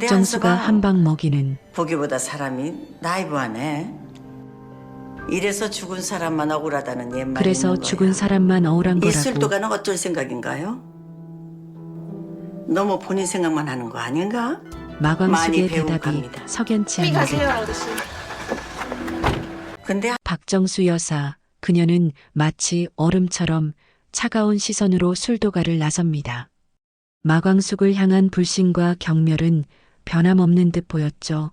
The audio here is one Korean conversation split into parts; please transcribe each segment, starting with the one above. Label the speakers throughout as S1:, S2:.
S1: 박정수가
S2: 한 방
S1: 먹이는
S2: 보기보다 사람이 나이브하네. 이래서 죽은 사람만 억울하다는 옛말이
S1: 그래서
S2: 있는 거야.
S1: 죽은 사람만 억울한
S2: 이
S1: 거라고
S2: 술도가는 어쩔 생각인가요? 너무 본인 생각만 하는 거 아닌가?
S1: 마광숙의
S2: 많이 배운
S1: 대답이
S2: 겁니다.
S1: 석연치
S3: 가세요, 아저씨.
S2: 근데
S1: 박정수 여사 그녀는 마치 얼음처럼 차가운 시선으로 술도가를 나섭니다. 마광숙을 향한 불신과 경멸은 변함없는 듯 보였죠.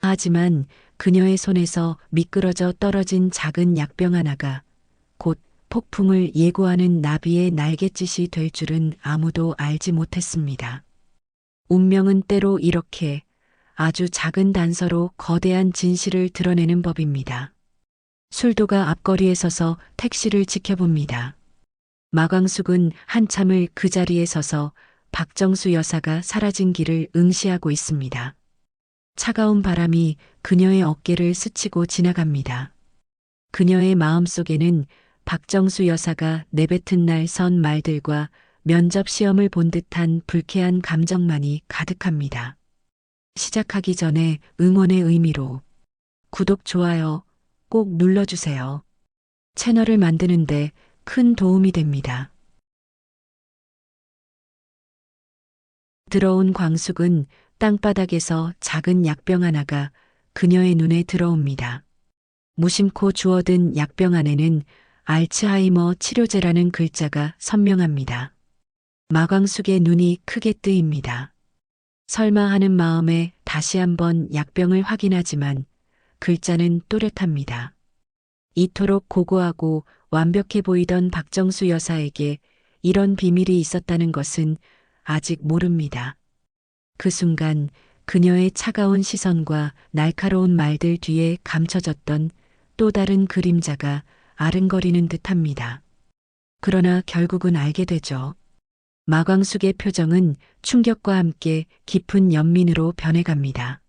S1: 하지만 그녀의 손에서 미끄러져 떨어진 작은 약병 하나가 곧 폭풍을 예고하는 나비의 날갯짓이 될 줄은 아무도 알지 못했습니다. 운명은 때로 이렇게 아주 작은 단서로 거대한 진실을 드러내는 법입니다. 술도가 앞거리에 서서 택시를 지켜봅니다. 마광숙은 한참을 그 자리에 서서 박정수 여사가 사라진 길을 응시하고 있습니다. 차가운 바람이 그녀의 어깨를 스치고 지나갑니다. 그녀의 마음 속에는 박정수 여사가 내뱉은 날 선 말들과 면접 시험을 본 듯한 불쾌한 감정만이 가득합니다. 시작하기 전에 응원의 의미로 구독, 좋아요 꼭 눌러주세요. 채널을 만드는데 큰 도움이 됩니다. 들어온 광숙은 땅바닥에서 작은 약병 하나가 그녀의 눈에 들어옵니다. 무심코 주워든 약병 안에는 알츠하이머 치료제라는 글자가 선명합니다. 마광숙의 눈이 크게 뜨입니다. 설마 하는 마음에 다시 한번 약병을 확인하지만 글자는 또렷합니다. 이토록 고고하고 완벽해 보이던 박정수 여사에게 이런 비밀이 있었다는 것은 아직 모릅니다. 그 순간 그녀의 차가운 시선과 날카로운 말들 뒤에 감춰졌던 또 다른 그림자가 아른거리는 듯 합니다. 그러나 결국은 알게 되죠. 마광숙의 표정은 충격과 함께 깊은 연민으로 변해갑니다.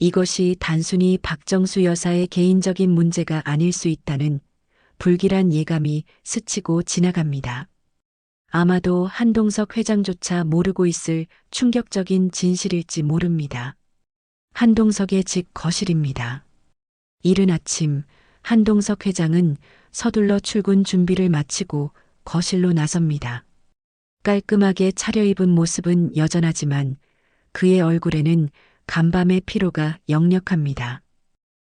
S1: 이것이 단순히 박정수 여사의 개인적인 문제가 아닐 수 있다는 불길한 예감이 스치고 지나갑니다. 아마도 한동석 회장조차 모르고 있을 충격적인 진실일지 모릅니다. 한동석의 집 거실입니다. 이른 아침 한동석 회장은 서둘러 출근 준비를 마치고 거실로 나섭니다. 깔끔하게 차려입은 모습은 여전하지만 그의 얼굴에는 간밤의 피로가 역력합니다.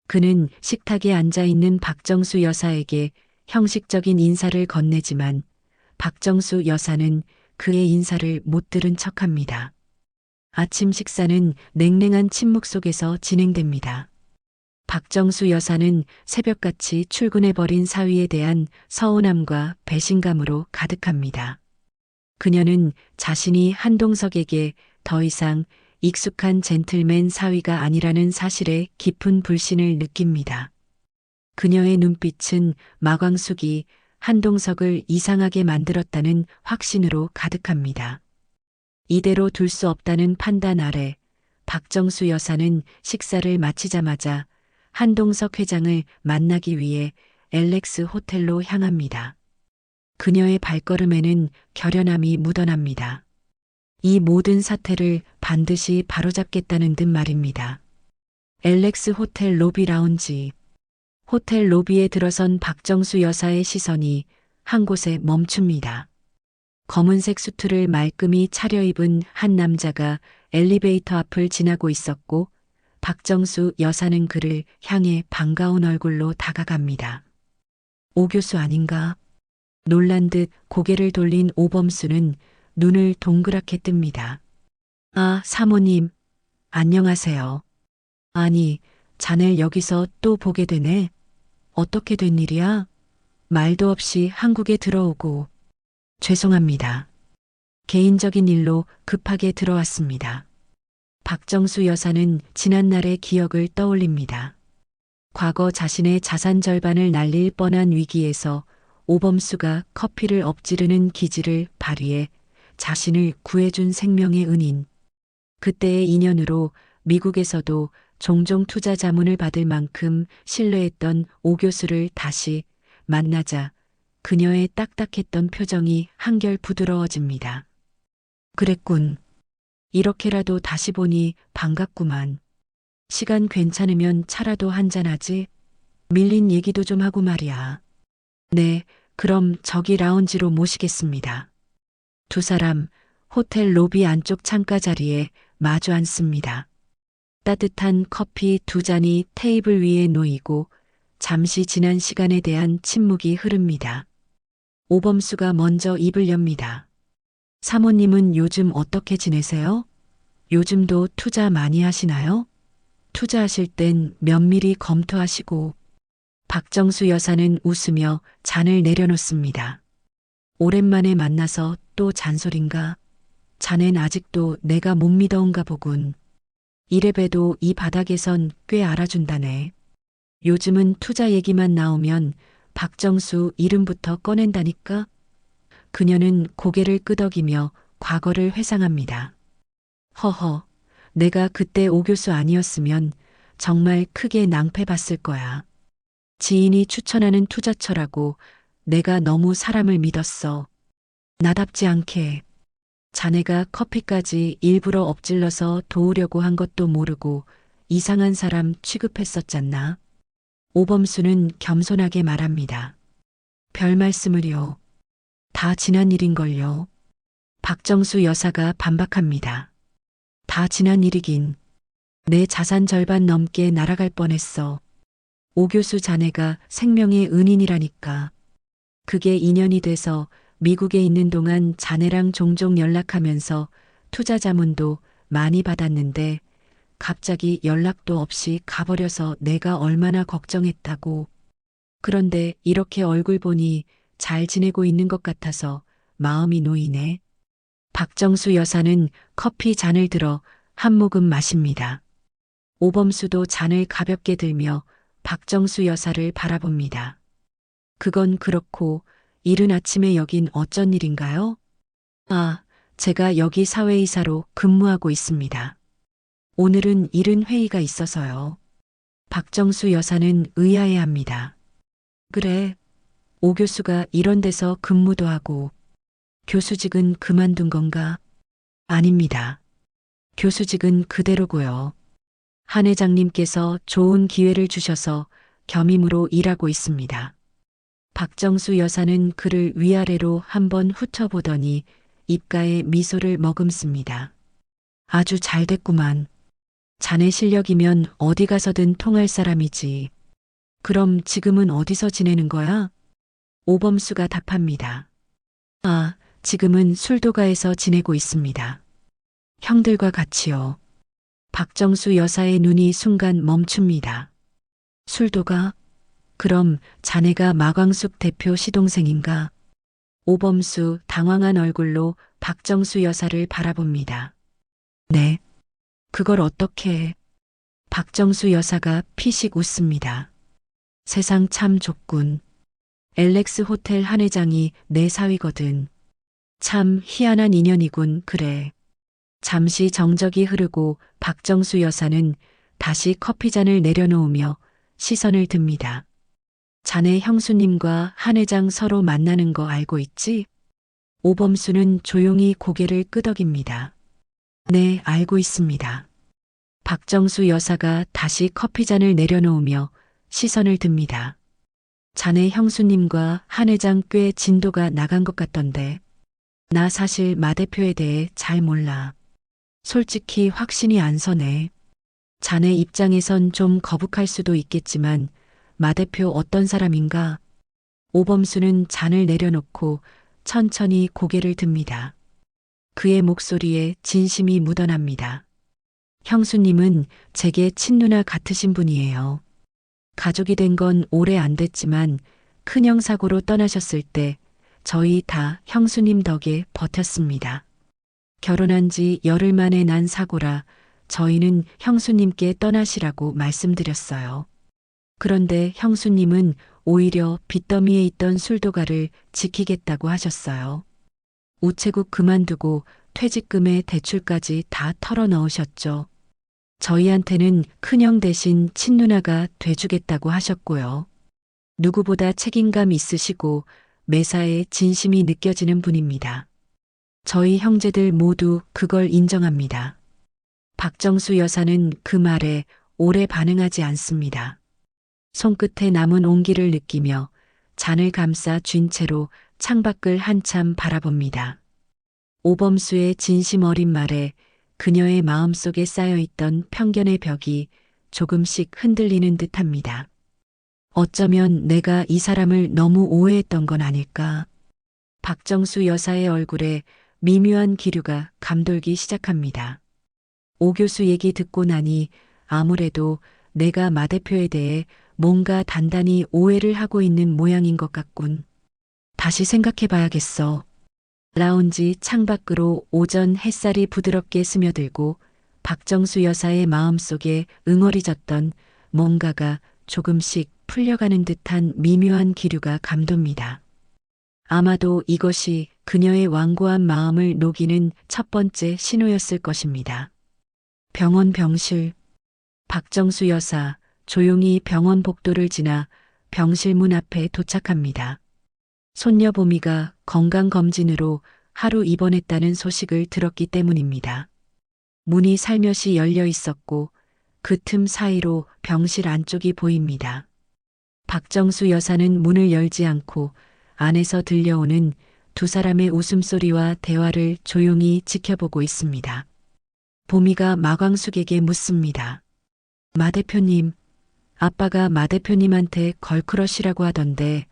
S1: 그는 식탁에 앉아 있는 박정수 여사에게 형식적인 인사를 건네지만 박정수 여사는 그의 인사를 못 들은 척 합니다. 아침 식사는 냉랭한 침묵 속에서 진행됩니다. 박정수 여사는 새벽같이 출근해버린 사위에 대한 서운함과 배신감으로 가득합니다. 그녀는 자신이 한동석에게 더 이상 익숙한 젠틀맨 사위가 아니라는 사실에 깊은 불신을 느낍니다. 그녀의 눈빛은 마광숙이 한동석을 이상하게 만들었다는 확신으로 가득합니다. 이대로 둘 수 없다는 판단 아래 박정수 여사는 식사를 마치자마자 한동석 회장을 만나기 위해 엘렉스 호텔로 향합니다. 그녀의 발걸음에는 결연함이 묻어납니다. 이 모든 사태를 반드시 바로잡겠다는 듯 말입니다. 엘렉스 호텔 로비 라운지. 호텔 로비에 들어선 박정수 여사의 시선이 한 곳에 멈춥니다. 검은색 수트를 말끔히 차려입은 한 남자가 엘리베이터 앞을 지나고 있었고 박정수 여사는 그를 향해 반가운 얼굴로 다가갑니다. 오 교수 아닌가? 놀란 듯 고개를 돌린 오범수는 눈을 동그랗게 뜹니다. 아, 사모님. 안녕하세요. 아니, 자넬 여기서 또 보게 되네. 어떻게 된 일이야? 말도 없이 한국에 들어오고. 죄송합니다. 개인적인 일로 급하게 들어왔습니다. 박정수 여사는 지난날의 기억을 떠올립니다. 과거 자신의 자산 절반을 날릴 뻔한 위기에서 오범수가 커피를 엎지르는 기지를 발휘해 자신을 구해준 생명의 은인. 그때의 인연으로 미국에서도 종종 투자 자문을 받을 만큼 신뢰했던 오 교수를 다시 만나자 그녀의 딱딱했던 표정이 한결 부드러워집니다. 그랬군. 이렇게라도 다시 보니 반갑구만. 시간 괜찮으면 차라도 한잔하지? 밀린 얘기도 좀 하고 말이야. 네, 그럼 저기 라운지로 모시겠습니다. 두 사람 호텔 로비 안쪽 창가 자리에 마주 앉습니다. 따뜻한 커피 두 잔이 테이블 위에 놓이고 잠시 지난 시간에 대한 침묵이 흐릅니다. 오범수가 먼저 입을 엽니다. 사모님은 요즘 어떻게 지내세요? 요즘도 투자 많이 하시나요? 투자하실 땐 면밀히 검토하시고 박정수 여사는 웃으며 잔을 내려놓습니다. 오랜만에 만나서 또 잔소린가? 자넨 아직도 내가 못 믿어온가 보군. 이래봬도 이 바닥에선 꽤 알아준다네. 요즘은 투자 얘기만 나오면 박정수 이름부터 꺼낸다니까? 그녀는 고개를 끄덕이며 과거를 회상합니다. 허허, 내가 그때 오 교수 아니었으면 정말 크게 낭패봤을 거야. 지인이 추천하는 투자처라고 내가 너무 사람을 믿었어. 나답지 않게. 자네가 커피까지 일부러 엎질러서 도우려고 한 것도 모르고 이상한 사람 취급했었잖나. 오범수는 겸손하게 말합니다. 별 말씀을요. 다 지난 일인걸요. 박정수 여사가 반박합니다. 다 지난 일이긴. 내 자산 절반 넘게 날아갈 뻔했어. 오 교수 자네가 생명의 은인이라니까. 그게 인연이 돼서 미국에 있는 동안 자네랑 종종 연락하면서 투자 자문도 많이 받았는데 갑자기 연락도 없이 가버려서 내가 얼마나 걱정했다고. 그런데 이렇게 얼굴 보니 잘 지내고 있는 것 같아서 마음이 놓이네. 박정수 여사는 커피 잔을 들어 한 모금 마십니다. 오범수도 잔을 가볍게 들며 박정수 여사를 바라봅니다. 그건 그렇고 이른 아침에 여긴 어쩐 일인가요? 아, 제가 여기 사회이사로 근무하고 있습니다. 오늘은 이른 회의가 있어서요. 박정수 여사는 의아해 합니다. 그래, 오 교수가 이런 데서 근무도 하고 교수직은 그만둔 건가? 아닙니다. 교수직은 그대로고요. 한 회장님께서 좋은 기회를 주셔서 겸임으로 일하고 있습니다. 박정수 여사는 그를 위아래로 한번 훑어보더니 입가에 미소를 머금습니다. 아주 잘 됐구만. 자네 실력이면 어디 가서든 통할 사람이지. 그럼 지금은 어디서 지내는 거야? 오범수가 답합니다. 아, 지금은 술도가에서 지내고 있습니다. 형들과 같이요. 박정수 여사의 눈이 순간 멈춥니다. 술도가? 그럼 자네가 마광숙 대표 시동생인가? 오범수 당황한 얼굴로 박정수 여사를 바라봅니다. 네. 그걸 어떻게 해? 박정수 여사가 피식 웃습니다. 세상 참 좁군. 엘렉스 호텔 한 회장이 내 사위거든. 참 희한한 인연이군, 그래. 잠시 정적이 흐르고 박정수 여사는 다시 커피잔을 내려놓으며 시선을 듭니다. 자네 형수님과 한 회장 서로 만나는 거 알고 있지? 오범수는 조용히 고개를 끄덕입니다. 네, 알고 있습니다. 박정수 여사가 다시 커피잔을 내려놓으며 시선을 듭니다. 자네 형수님과 한 회장 꽤 진도가 나간 것 같던데. 나 사실 마 대표에 대해 잘 몰라. 솔직히 확신이 안 서네. 자네 입장에선 좀 거북할 수도 있겠지만 마 대표 어떤 사람인가? 오범수는 잔을 내려놓고 천천히 고개를 듭니다. 그의 목소리에 진심이 묻어납니다. 형수님은 제게 친누나 같으신 분이에요. 가족이 된 건 오래 안 됐지만 큰형 사고로 떠나셨을 때 저희 다 형수님 덕에 버텼습니다. 결혼한 지 열흘 만에 난 사고라 저희는 형수님께 떠나시라고 말씀드렸어요. 그런데 형수님은 오히려 빚더미에 있던 술도가를 지키겠다고 하셨어요. 우체국 그만두고 퇴직금에 대출까지 다 털어 넣으셨죠. 저희한테는 큰형 대신 친누나가 돼주겠다고 하셨고요. 누구보다 책임감 있으시고 매사에 진심이 느껴지는 분입니다. 저희 형제들 모두 그걸 인정합니다. 박정수 여사는 그 말에 오래 반응하지 않습니다. 손끝에 남은 온기를 느끼며 잔을 감싸 쥔 채로 창밖을 한참 바라봅니다. 오범수의 진심 어린 말에 그녀의 마음속에 쌓여있던 편견의 벽이 조금씩 흔들리는 듯 합니다. 어쩌면 내가 이 사람을 너무 오해했던 건 아닐까. 박정수 여사의 얼굴에 미묘한 기류가 감돌기 시작합니다. 오 교수 얘기 듣고 나니 아무래도 내가 마 대표에 대해 뭔가 단단히 오해를 하고 있는 모양인 것 같군. 다시 생각해 봐야겠어. 라운지 창밖으로 오전 햇살이 부드럽게 스며들고 박정수 여사의 마음속에 응어리졌던 뭔가가 조금씩 풀려가는 듯한 미묘한 기류가 감돕니다. 아마도 이것이 그녀의 완고한 마음을 녹이는 첫 번째 신호였을 것입니다. 병원 병실. 박정수 여사 조용히 병원 복도를 지나 병실 문 앞에 도착합니다. 손녀 보미가 건강검진으로 하루 입원했다는 소식을 들었기 때문입니다. 문이 살며시 열려 있었고 그 틈 사이로 병실 안쪽이 보입니다. 박정수 여사는 문을 열지 않고 안에서 들려오는 두 사람의 웃음소리와 대화를 조용히 지켜보고 있습니다. 보미가 마광숙에게 묻습니다. 마 대표님, 아빠가 마 대표님한테 걸크러쉬라고 하던데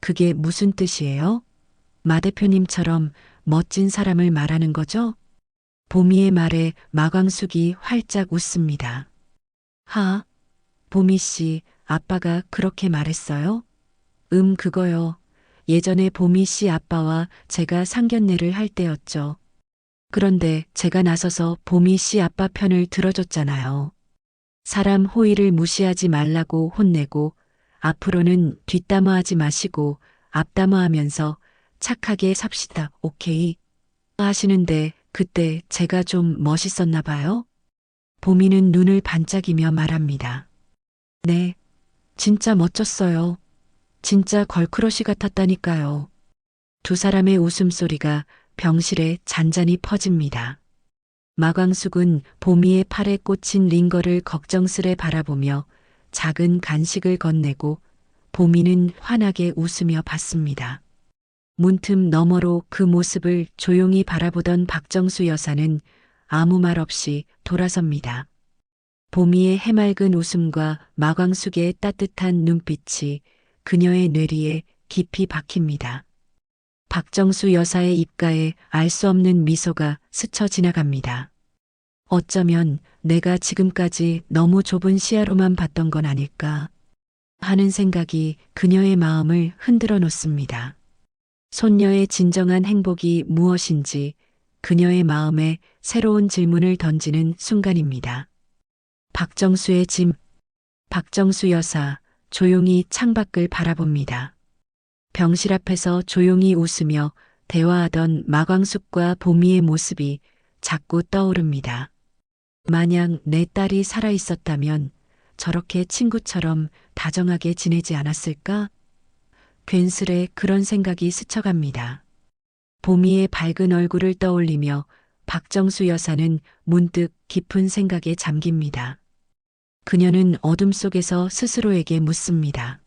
S1: 그게 무슨 뜻이에요? 마 대표님처럼 멋진 사람을 말하는 거죠? 보미의 말에 마광숙이 활짝 웃습니다. 하, 보미 씨, 아빠가 그렇게 말했어요? 음, 그거요. 예전에 보미 씨 아빠와 제가 상견례를 할 때였죠. 그런데 제가 나서서 보미 씨 아빠 편을 들어줬잖아요. 사람 호의를 무시하지 말라고 혼내고 앞으로는 뒷담화하지 마시고 앞담화하면서 착하게 삽시다. 오케이. 하시는데 그때 제가 좀 멋있었나 봐요. 보미는 눈을 반짝이며 말합니다. 네. 진짜 멋졌어요. 진짜 걸크러쉬 같았다니까요. 두 사람의 웃음소리가 병실에 잔잔히 퍼집니다. 마광숙은 보미의 팔에 꽂힌 링거를 걱정스레 바라보며 작은 간식을 건네고 보미는 환하게 웃으며 봤습니다. 문틈 너머로 그 모습을 조용히 바라보던 박정수 여사는 아무 말 없이 돌아섭니다. 보미의 해맑은 웃음과 마광숙의 따뜻한 눈빛이 그녀의 뇌리에 깊이 박힙니다. 박정수 여사의 입가에 알 수 없는 미소가 스쳐 지나갑니다. 어쩌면 내가 지금까지 너무 좁은 시야로만 봤던 건 아닐까 하는 생각이 그녀의 마음을 흔들어 놓습니다. 손녀의 진정한 행복이 무엇인지 그녀의 마음에 새로운 질문을 던지는 순간입니다. 박정수의 짐. 박정수 여사 조용히 창밖을 바라봅니다. 병실 앞에서 조용히 웃으며 대화하던 마광숙과 보미의 모습이 자꾸 떠오릅니다. 만약 내 딸이 살아 있었다면 저렇게 친구처럼 다정하게 지내지 않았을까? 괜스레 그런 생각이 스쳐갑니다. 보미의 밝은 얼굴을 떠올리며 박정수 여사는 문득 깊은 생각에 잠깁니다. 그녀는 어둠 속에서 스스로에게 묻습니다.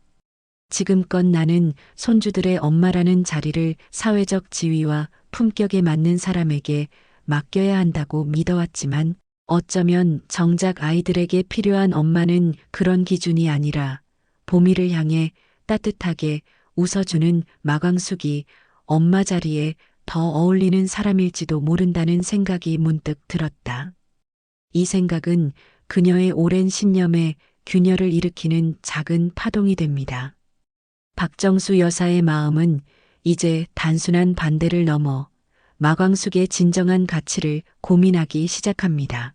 S1: 지금껏 나는 손주들의 엄마라는 자리를 사회적 지위와 품격에 맞는 사람에게 맡겨야 한다고 믿어왔지만 어쩌면 정작 아이들에게 필요한 엄마는 그런 기준이 아니라 보미를 향해 따뜻하게 웃어주는 마광숙이 엄마 자리에 더 어울리는 사람일지도 모른다는 생각이 문득 들었다. 이 생각은 그녀의 오랜 신념에 균열을 일으키는 작은 파동이 됩니다. 박정수 여사의 마음은 이제 단순한 반대를 넘어 마광숙의 진정한 가치를 고민하기 시작합니다.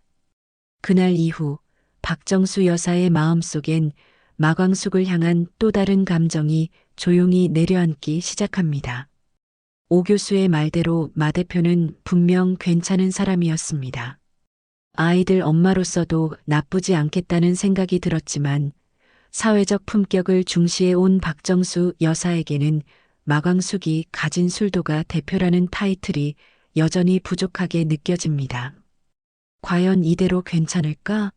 S1: 그날 이후 박정수 여사의 마음속엔 마광숙을 향한 또 다른 감정이 조용히 내려앉기 시작합니다. 오 교수의 말대로 마 대표는 분명 괜찮은 사람이었습니다. 아이들 엄마로서도 나쁘지 않겠다는 생각이 들었지만 사회적 품격을 중시해 온 박정수 여사에게는 마광숙이 가진 술도가 대표라는 타이틀이 여전히 부족하게 느껴집니다. 과연 이대로 괜찮을까?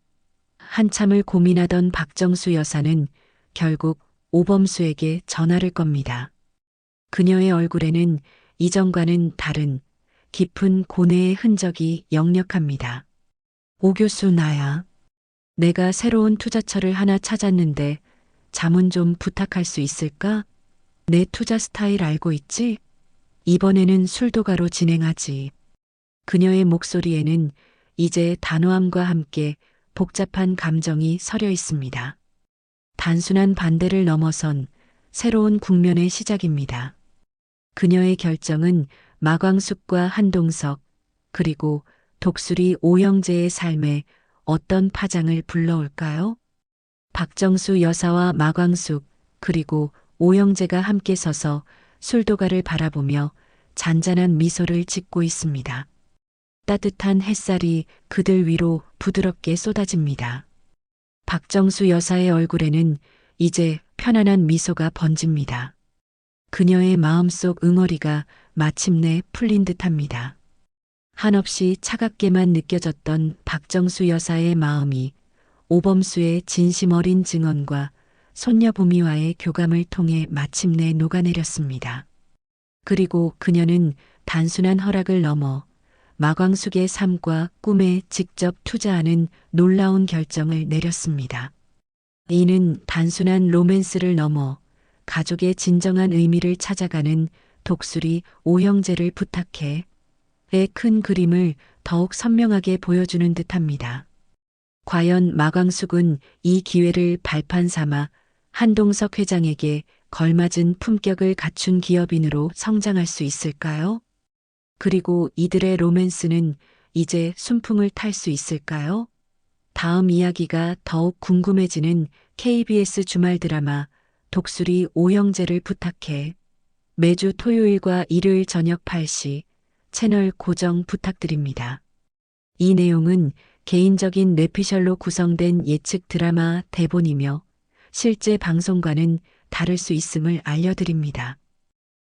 S1: 한참을 고민하던 박정수 여사는 결국 오범수에게 전화를 겁니다. 그녀의 얼굴에는 이전과는 다른 깊은 고뇌의 흔적이 역력합니다. 오 교수 나야. 내가 새로운 투자처를 하나 찾았는데 자문 좀 부탁할 수 있을까? 내 투자 스타일 알고 있지? 이번에는 술도가로 진행하지. 그녀의 목소리에는 이제 단호함과 함께 복잡한 감정이 서려 있습니다. 단순한 반대를 넘어선 새로운 국면의 시작입니다. 그녀의 결정은 마광숙과 한동석, 그리고 독수리 오영재의 삶에 어떤 파장을 불러올까요? 박정수 여사와 마광숙, 그리고 오영재가 함께 서서 술도가를 바라보며 잔잔한 미소를 짓고 있습니다. 따뜻한 햇살이 그들 위로 부드럽게 쏟아집니다. 박정수 여사의 얼굴에는 이제 편안한 미소가 번집니다. 그녀의 마음속 응어리가 마침내 풀린 듯합니다. 한없이 차갑게만 느껴졌던 박정수 여사의 마음이 오범수의 진심 어린 증언과 손녀 보미와의 교감을 통해 마침내 녹아내렸습니다. 그리고 그녀는 단순한 허락을 넘어 마광숙의 삶과 꿈에 직접 투자하는 놀라운 결정을 내렸습니다. 이는 단순한 로맨스를 넘어 가족의 진정한 의미를 찾아가는 독수리 오형제를 부탁해 의 큰 그림을 더욱 선명하게 보여주는 듯합니다. 과연 마광숙은 이 기회를 발판 삼아 한동석 회장에게 걸맞은 품격을 갖춘 기업인으로 성장할 수 있을까요? 그리고 이들의 로맨스는 이제 순풍을 탈 수 있을까요? 다음 이야기가 더욱 궁금해지는 KBS 주말 드라마 독수리 오형제를 부탁해 매주 토요일과 일요일 저녁 8시 채널 고정 부탁드립니다. 이 내용은 개인적인 뇌피셜로 구성된 예측 드라마 대본이며 실제 방송과는 다를 수 있음을 알려드립니다.